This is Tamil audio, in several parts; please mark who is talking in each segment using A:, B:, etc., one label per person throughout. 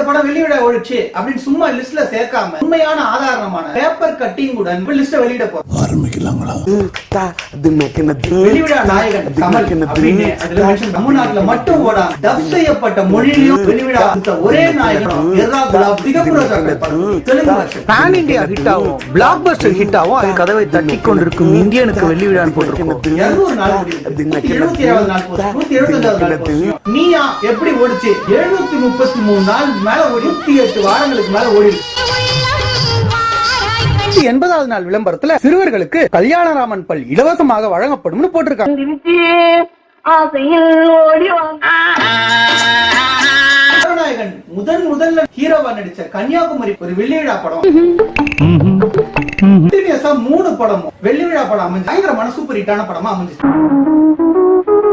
A: படம் வெள்ளி விழா ஒழிச்சு அப்படின்னு சும்மா லிஸ்ட்ல சேர்க்காம உண்மையான ஆதாரமான பேப்பர் கட்டிங் உடன் லிஸ்ட வெளியிட போறோம்.
B: ஆரம்பிக்கலாங்களா?
A: வெளி விழா நாயகன் கமல் அப்படின்னு அதுல mention தமிழ்நாட்டுல மட்டும் ஓடாம டப் செய்யப்பட்ட மொழியிலும் வெளி விழா கொடுத்த ஒரே நாயகன் எர்ராகுலா திகம்புர தெலுங்கு வருஷம்
C: பேன் இந்தியா ஹிட் ஆகும். பிளாக் பஸ்டர் ஹிட் ஆகும். அது கதவை தட்டி கொண்டிருக்கும் இந்தியனுக்கு வெள்ளி விழான்னு போட்டிருக்கோம்.
A: இருநூறு நாள் எழுபத்தி ஏழாவது நாள் நாள். நீயா எப்படி ஓடிச்சு? எழுநூத்தி முப்பத்தி மூணு நாள் மேல ஓடி நூத்தி எட்டு வாரங்களுக்கு மேல ஓடி.
C: எண்பதாவது நாள் விளம்பரத்துல சிறுவர்களுக்கு கல்யாணராமன் பல் இலவசமாக வழங்கப்படும்னு போட்டிருக்காங்க.
A: முதன் முதல்ல ஹீரோவா நடிச்ச கன்னியாகுமரி ஒரு வெள்ளி விழா படம் மூணு படமும். வெள்ளி விழா படம் அமைஞ்சு பயங்கரமான சூப்பர் ஹிட்டான படமா அமைஞ்சிச்சு.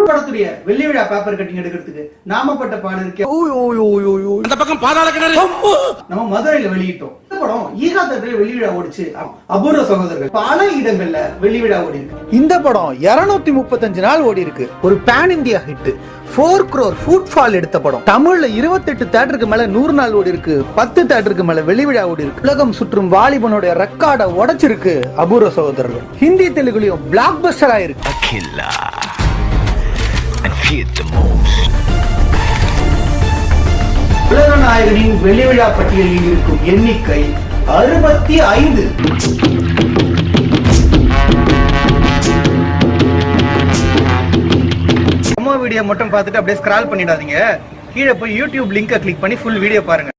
A: படத்துடைய வெள்ளி விழா பேப்பர் கட்டிங் எடுக்கிறதுக்கு நாமப்பட்ட பாடு இருக்கே.
B: அந்த பக்கம் பாதாள கிணறு.
A: நம்ம மதுரையில வெளியிட்டோம். இந்த படம் ஈகா தேட்டரில் வெள்ளி விழா ஓடிச்சு. அபூர்வ சகோதரர்கள். பல இடங்கள்ல வெள்ளி விழா ஓடி இருக்கு.
C: இந்த படம் 235 முப்பத்தஞ்சு நாள் ஓடி இருக்கு. ஒரு pan India hit four crore footfall எடுத்த படம். தமிழ்ல 28 தேட்டருக்கு மேல நூறு நாள் ஓடி இருக்கு. பத்து தேட்டருக்கு மேல வெளிவிழா ஓடி இருக்கு. உலகம் சுற்றும் வாலிபனுடைய ரெக்கார்டை உடைச்சிருக்கு அபூர்வ சகோதரர்கள். ஹிந்தி தெலுங்குலயும் பிளாக் பஸ்டர் ஆயிருக்கு
D: feared the most.
A: உலக நாயகனின் வெள்ளி விழா பட்டியலில் இருக்கும் எண்ணிக்கை அறுபத்தி ஐந்து.
C: வீடியோ மட்டும் பார்த்துட்டு அப்படியே ஸ்கிரால் பண்ணிடாதீங்க. கீழே போய் யூடியூப் லிங்கை கிளிக் பண்ணி ஃபுல் வீடியோ பாருங்க.